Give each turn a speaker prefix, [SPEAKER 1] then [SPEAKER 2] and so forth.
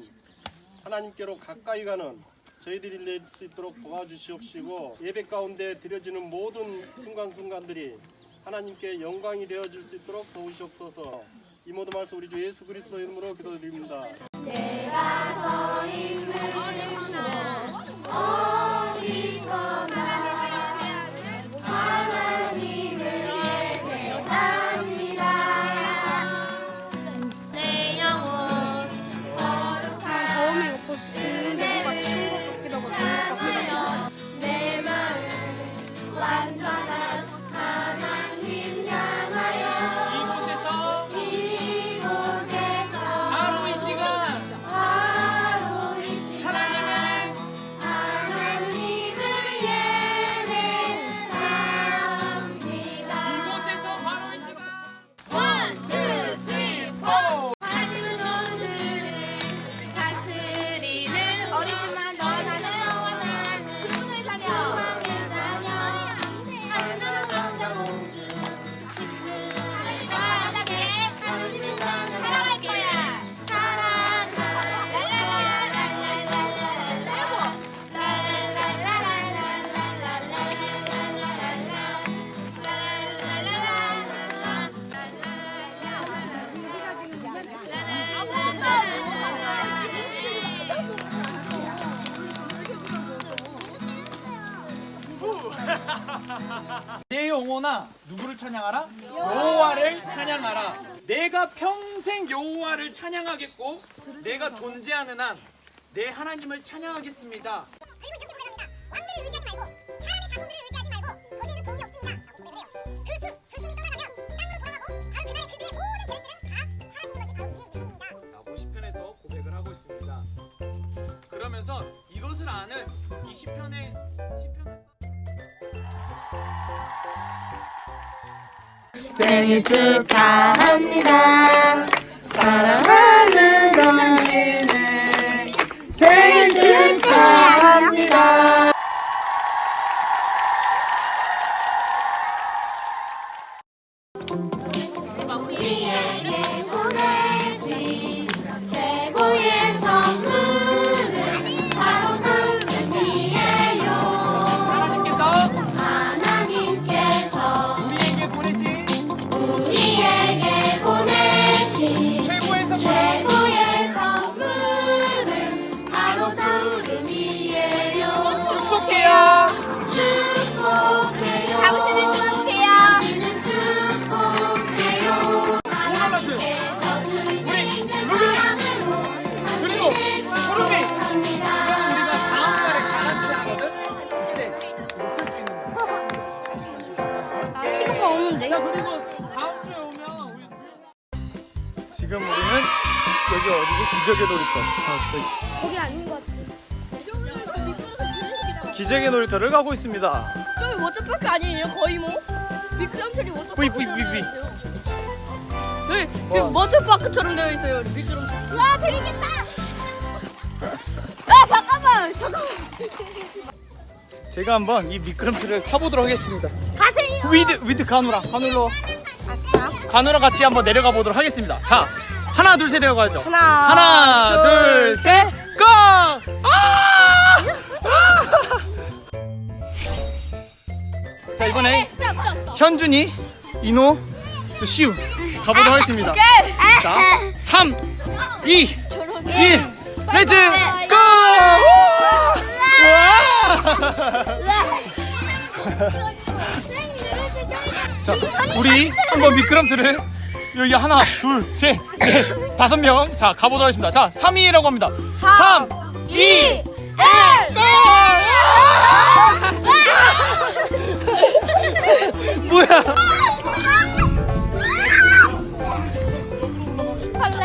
[SPEAKER 1] 또한 하나님께로 가까이 가는 저희들이 낼 수 있도록 도와주시옵시고 예배 가운데 드려지는 모든 순간순간들이 하나님께 영광이 되어질 수 있도록 도우시옵소서 이 모든 말씀 우리 주 예수 그리스도 이름으로 기도드립니다.
[SPEAKER 2] 내가
[SPEAKER 3] 서인 soon.
[SPEAKER 4] 내 영혼아 누구를 찬양하라? 여호와를 찬양하라. 내가 평생 여호와를 찬양하겠고 내가 존재하는 한 내 하나님을 찬양하겠습니다.
[SPEAKER 5] 그리고 이렇게 고백합니다. 왕들을 의지하지 말고 사람의 자손들을 의지하지 말고 거기에는 도움이 없습니다. 라고 고백을 해요. 그 숨, 그 숨이 떠나가면 땅으로 돌아가고 바로 그날에 그들의 모든 계획들은 다 사라지는 것이 바로 우리의 유행입니다.
[SPEAKER 4] 라고 시편에서 고백을 하고 있습니다. 그러면서 이것을 아는 이 시편의 시편을
[SPEAKER 3] 생일 축하합니다. 사랑하
[SPEAKER 2] 없는데.
[SPEAKER 4] 자 그리고 다음 주에 오면 우리
[SPEAKER 6] 지금 우리는 여기 어디지? 기적의 놀이터. 아,
[SPEAKER 2] 거기 아닌 것 같아.
[SPEAKER 6] 네. 기적의 놀이터를 가고 있습니다.
[SPEAKER 7] 저기 워터파크 아니에요? 거의 뭐 미끄럼틀이 워터파크.
[SPEAKER 6] 뿌이, 뿌이, 뿌이, 뿌이.
[SPEAKER 7] 저희 지금 워터파크처럼 되어 있어요. 미끄럼.
[SPEAKER 2] 와 재밌겠다. 아 잠깐만 잠깐만.
[SPEAKER 6] 제가 한번 이 미끄럼틀을 타보도록 하겠습니다. 가세요. 위드 위드 가누라 가누라. 가누라 같이 한번 내려가 보도록 하겠습니다. 자 하나 둘 셋 내려가야죠. 하나 하나 둘셋 고! 아! 자 이번에 현준이 이노 또 시우 가보도록 하겠습니다. 자 3, 2, 1 레츠 고! 자, 우리 한번 미끄럼틀을 여기 하나, 둘, 셋, 넷, 다섯 명. 자, 가보도록 하겠습니다. 자, 3위라고 합니다. 3, 2, 1, 고! 뭐야? 할래?